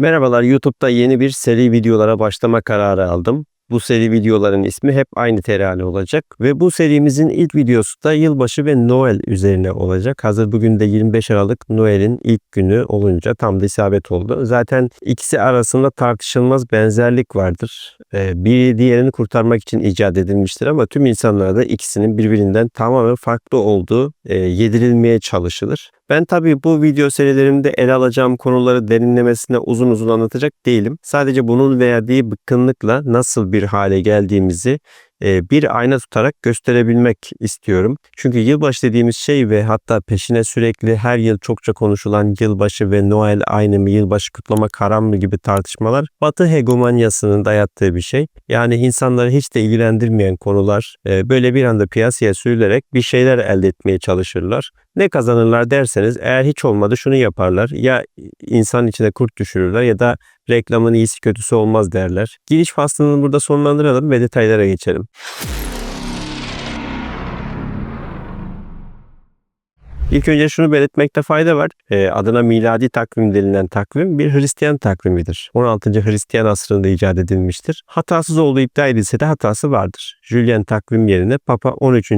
Merhabalar, YouTube'da yeni bir seri videolara başlama kararı aldım. Bu seri videoların ismi hep aynı terane olacak ve bu serimizin ilk videosu da yılbaşı ve Noel üzerine olacak. Hazır bugün de 25 Aralık Noel'in ilk günü olunca tam da isabet oldu. Zaten ikisi arasında tartışılmaz benzerlik vardır. Ee, biri diğerini kurtarmak için icat edilmiştir ama tüm insanlarda ikisinin birbirinden tamamen farklı olduğu e, yedirilmeye çalışılır. Ben tabii bu video serilerimde ele alacağım konuları derinlemesine uzun uzun anlatacak değilim. Sadece bunun verdiği bıkkınlıkla nasıl bir hale geldiğimizi e, bir ayna tutarak gösterebilmek istiyorum. Çünkü yılbaşı dediğimiz şey ve hatta peşine sürekli her yıl çokça konuşulan yılbaşı ve Noel aynı mı, yılbaşı kutlama haram mı gibi tartışmalar Batı hegemonyasının dayattığı bir şey. Yani insanları hiç de ilgilendirmeyen konular e, böyle bir anda piyasaya sürülerek bir şeyler elde etmeye çalışırlar. Ne kazanırlar derseniz eğer hiç olmadı şunu yaparlar. Ya insan içine kurt düşürürler ya da reklamın iyisi kötüsü olmaz derler. Giriş faslını burada sonlandıralım ve detaylara geçelim. İlk önce şunu belirtmekte fayda var. Ee, adına miladi takvim denilen takvim bir Hristiyan takvimidir. 16. Hristiyan asrında icat edilmiştir. Hatasız olduğu iddia edilse de hatası vardır. Julian takvim yerine Papa 13.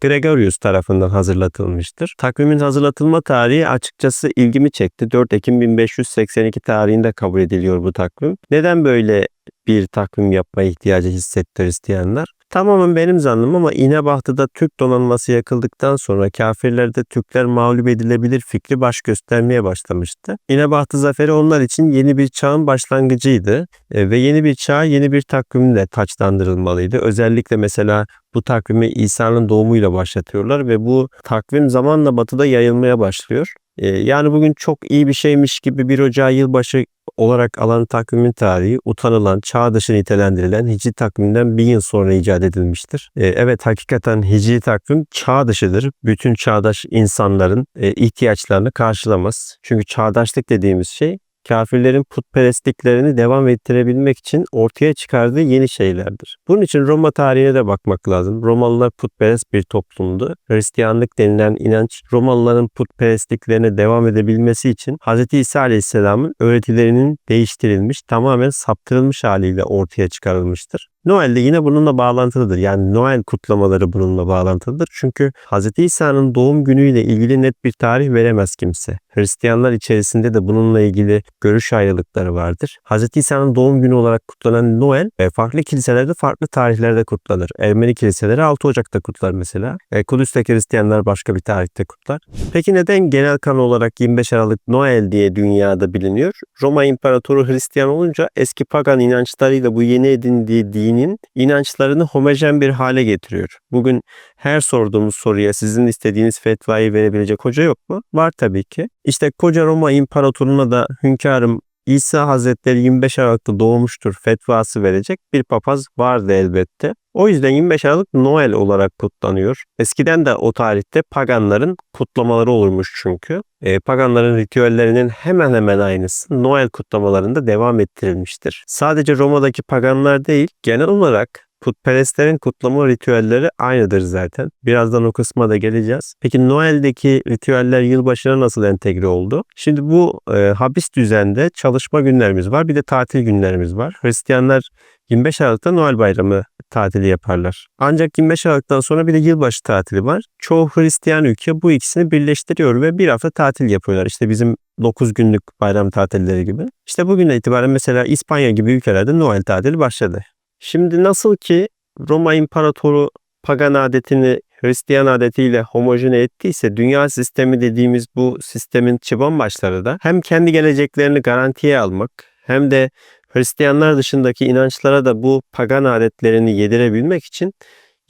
Gregorius tarafından hazırlatılmıştır. Takvimin hazırlatılma tarihi açıkçası ilgimi çekti. 4 Ekim 1582 tarihinde kabul ediliyor bu takvim. Neden böyle bir takvim yapmaya ihtiyacı hissetti Hristiyanlar? Tamamen benim zannım ama İnebahtı'da Türk donanması yakıldıktan sonra kafirlerde Türkler mağlup edilebilir fikri baş göstermeye başlamıştı. İnebahtı zaferi onlar için yeni bir çağın başlangıcıydı e, ve yeni bir çağ yeni bir takvimle taçlandırılmalıydı. Özellikle mesela bu takvimi İsa'nın doğumuyla başlatıyorlar ve bu takvim zamanla batıda yayılmaya başlıyor. E, yani bugün çok iyi bir şeymiş gibi bir Ocağı yılbaşı olarak alan takvimin tarihi utanılan, çağ dışı nitelendirilen Hicri takvimden bir yıl sonra icat edilmiştir. E, evet hakikaten Hicri takvim çağ dışıdır. Bütün çağdaş insanların e, ihtiyaçlarını karşılamaz. Çünkü çağdaşlık dediğimiz şey kafirlerin putperestliklerini devam ettirebilmek için ortaya çıkardığı yeni şeylerdir. Bunun için Roma tarihine de bakmak lazım. Romalılar putperest bir toplumdu. Hristiyanlık denilen inanç Romalıların putperestliklerine devam edebilmesi için Hz. İsa Aleyhisselam'ın öğretilerinin değiştirilmiş, tamamen saptırılmış haliyle ortaya çıkarılmıştır. Noel de yine bununla bağlantılıdır. Yani Noel kutlamaları bununla bağlantılıdır. Çünkü Hz. İsa'nın doğum günüyle ilgili net bir tarih veremez kimse. Hristiyanlar içerisinde de bununla ilgili görüş ayrılıkları vardır. Hz. İsa'nın doğum günü olarak kutlanan Noel e, farklı kiliselerde farklı tarihlerde kutlanır. Ermeni kiliseleri 6 Ocak'ta kutlar mesela. E, Kudüs'te Hristiyanlar başka bir tarihte kutlar. Peki neden genel kanun olarak 25 Aralık Noel diye dünyada biliniyor? Roma İmparatoru Hristiyan olunca eski pagan inançlarıyla bu yeni edindiği dinin inançlarını homojen bir hale getiriyor. Bugün her sorduğumuz soruya sizin istediğiniz fetvayı verebilecek hoca yok mu? Var tabii ki. İşte koca Roma İmparatorluğu'na da hünkârım İsa Hazretleri 25 Aralık'ta doğmuştur fetvası verecek bir papaz vardı elbette. O yüzden 25 Aralık Noel olarak kutlanıyor. Eskiden de o tarihte paganların kutlamaları olurmuş çünkü. E, paganların ritüellerinin hemen hemen aynısı Noel kutlamalarında devam ettirilmiştir. Sadece Roma'daki paganlar değil, genel olarak Putperestlerin kutlama ritüelleri aynıdır zaten. Birazdan o kısma da geleceğiz. Peki Noel'deki ritüeller yılbaşına nasıl entegre oldu? Şimdi bu e, habis düzende çalışma günlerimiz var. Bir de tatil günlerimiz var. Hristiyanlar 25 Aralık'ta Noel Bayramı tatili yaparlar. Ancak 25 Aralık'tan sonra bir de yılbaşı tatili var. Çoğu Hristiyan ülke bu ikisini birleştiriyor ve bir hafta tatil yapıyorlar. İşte bizim 9 günlük bayram tatilleri gibi. İşte bugünden itibaren mesela İspanya gibi ülkelerde Noel tatili başladı. Şimdi nasıl ki Roma İmparatoru pagan adetini Hristiyan adetiyle homojene ettiyse dünya sistemi dediğimiz bu sistemin çıban başları da hem kendi geleceklerini garantiye almak hem de Hristiyanlar dışındaki inançlara da bu pagan adetlerini yedirebilmek için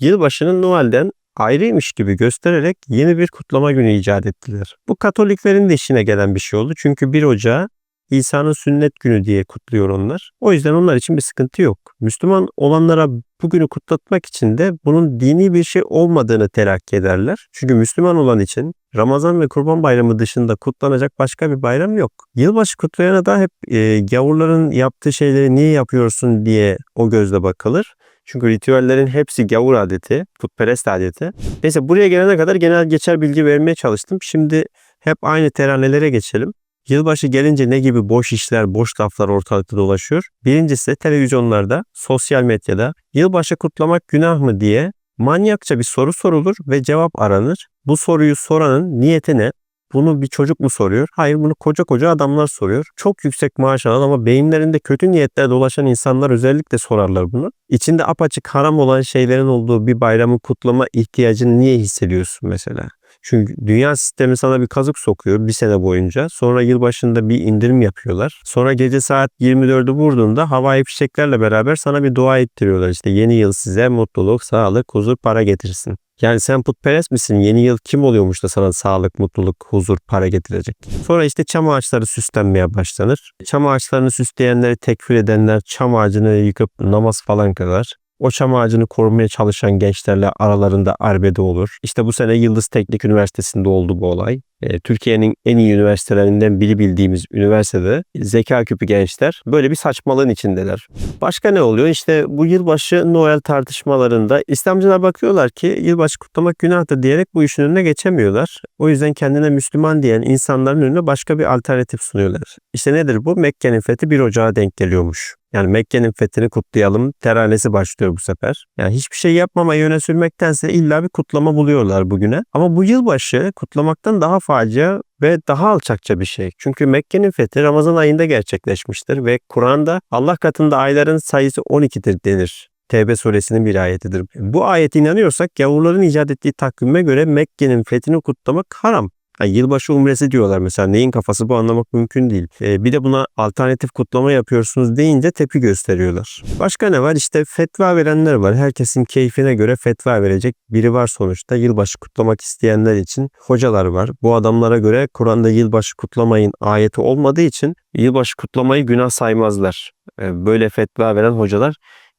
yılbaşını Noel'den ayrıymış gibi göstererek yeni bir kutlama günü icat ettiler. Bu Katoliklerin de işine gelen bir şey oldu. Çünkü 1 Ocağı İsa'nın sünnet günü diye kutluyor onlar. O yüzden onlar için bir sıkıntı yok. Müslüman olanlara bugünü kutlatmak için de bunun dini bir şey olmadığını telakki ederler. Çünkü Müslüman olan için Ramazan ve Kurban Bayramı dışında kutlanacak başka bir bayram yok. Yılbaşı kutlayana da hep e, gavurların yaptığı şeyleri niye yapıyorsun diye o gözle bakılır. Çünkü ritüellerin hepsi gavur adeti, putperest adeti. Neyse buraya gelene kadar genel geçer bilgi vermeye çalıştım. Şimdi hep aynı teranelere geçelim. Yılbaşı gelince ne gibi boş işler, boş laflar ortalıkta dolaşıyor? Birincisi televizyonlarda, sosyal medyada yılbaşı kutlamak günah mı diye manyakça bir soru sorulur ve cevap aranır. Bu soruyu soranın niyeti ne? Bunu bir çocuk mu soruyor? Hayır bunu koca koca adamlar soruyor. Çok yüksek maaş alan ama beyinlerinde kötü niyetler dolaşan insanlar özellikle sorarlar bunu. İçinde apaçık haram olan şeylerin olduğu bir bayramı kutlama ihtiyacını niye hissediyorsun mesela? Çünkü dünya sistemi sana bir kazık sokuyor bir sene boyunca. Sonra yılbaşında bir indirim yapıyorlar. Sonra gece saat 24'ü vurduğunda havai fişeklerle beraber sana bir dua ettiriyorlar. İşte yeni yıl size mutluluk, sağlık, huzur, para getirsin. Yani sen putperest misin? Yeni yıl kim oluyormuş da sana sağlık, mutluluk, huzur, para getirecek? Sonra işte çam ağaçları süslenmeye başlanır. Çam ağaçlarını süsleyenleri tekfir edenler çam ağacını yıkıp namaz falan kılar. O çam ağacını korumaya çalışan gençlerle aralarında arbede olur. İşte bu sene Yıldız Teknik Üniversitesi'nde oldu bu olay. E, Türkiye'nin en iyi üniversitelerinden biri bildiğimiz üniversitede zeka küpü gençler böyle bir saçmalığın içindeler. Başka ne oluyor? İşte bu yılbaşı Noel tartışmalarında İslamcılar bakıyorlar ki yılbaşı kutlamak günahtır diyerek bu işin önüne geçemiyorlar. O yüzden kendine Müslüman diyen insanların önüne başka bir alternatif sunuyorlar. İşte nedir bu? Mekke'nin fethi 1 Ocağı denk geliyormuş. Yani Mekke'nin fethini kutlayalım teranesi başlıyor bu sefer. Yani hiçbir şey yapmamayı öne sürmektense illa bir kutlama buluyorlar bugüne. Ama bu yılbaşı kutlamaktan daha facia ve daha alçakça bir şey. Çünkü Mekke'nin fethi Ramazan ayında gerçekleşmiştir ve Kur'an'da Allah katında ayların sayısı 12'dir denir. Tevbe suresinin bir ayetidir. Bu ayete inanıyorsak gavurların icat ettiği takvime göre Mekke'nin fethini kutlamak haram. Yani yılbaşı umresi diyorlar mesela. Neyin kafası bu anlamak mümkün değil. Ee, bir de buna alternatif kutlama yapıyorsunuz deyince tepki gösteriyorlar. Başka ne var? İşte fetva verenler var. Herkesin keyfine göre fetva verecek biri var sonuçta. Yılbaşı kutlamak isteyenler için hocalar var. Bu adamlara göre Kur'an'da yılbaşı kutlamayın ayeti olmadığı için yılbaşı kutlamayı günah saymazlar. Ee, böyle fetva veren hocalar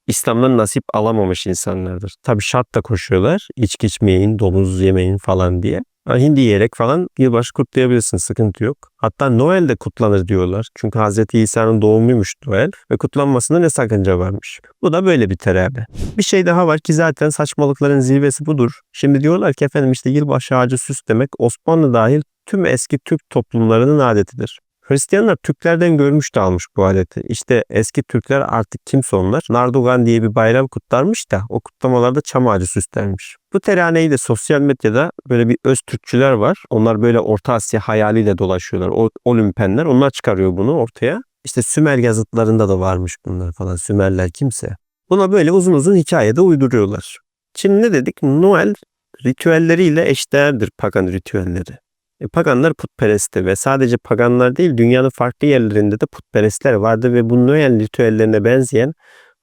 İslam'dan nasip alamamış insanlardır. Tabi şart da koşuyorlar. İçki içmeyin, domuz yemeyin falan diye. Hindi yiyerek falan yılbaşı kutlayabilirsin. Sıkıntı yok. Hatta Noel de kutlanır diyorlar. Çünkü Hz. İsa'nın doğumuymuş Noel ve kutlanmasında ne sakınca varmış. Bu da böyle bir terapi. Bir şey daha var ki zaten saçmalıkların zirvesi budur. Şimdi diyorlar ki efendim işte yılbaşı ağacı süslemek Osmanlı dahil tüm eski Türk toplumlarının adetidir. Hristiyanlar Türklerden görmüş de almış bu adeti. İşte eski Türkler artık kimse onlar. Nardogan diye bir bayram kutlarmış da o kutlamalarda çam ağacı süslenmiş. Bu teraneyi de sosyal medyada böyle bir öz Türkçüler var. Onlar böyle Orta Asya hayaliyle dolaşıyorlar. O, o onlar çıkarıyor bunu ortaya. İşte Sümer yazıtlarında da varmış bunlar falan. Sümerler kimse. Buna böyle uzun uzun hikayede uyduruyorlar. Şimdi ne dedik? Noel ritüelleriyle eşdeğerdir pagan ritüelleri. E, paganlar putperestti ve sadece paganlar değil dünyanın farklı yerlerinde de putperestler vardı ve bu Noel ritüellerine benzeyen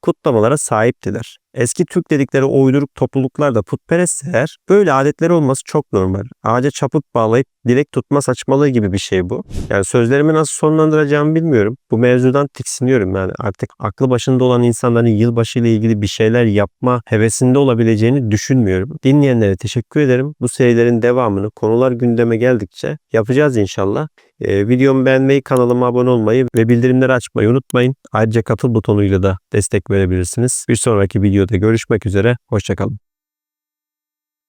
kutlamalara sahiptiler. Eski Türk dedikleri o uyduruk topluluklar da putperestler böyle adetleri olması çok normal. Ağaca çaput bağlayıp dilek tutma saçmalığı gibi bir şey bu. Yani sözlerimi nasıl sonlandıracağımı bilmiyorum. Bu mevzudan tiksiniyorum yani artık aklı başında olan insanların yılbaşı ile ilgili bir şeyler yapma hevesinde olabileceğini düşünmüyorum. Dinleyenlere teşekkür ederim. Bu serilerin devamını konular gündeme geldikçe yapacağız inşallah. Ee, videomu beğenmeyi, kanalıma abone olmayı ve bildirimleri açmayı unutmayın. Ayrıca katıl butonuyla da destek verebilirsiniz. Bir sonraki videoda görüşmek üzere. Hoşçakalın.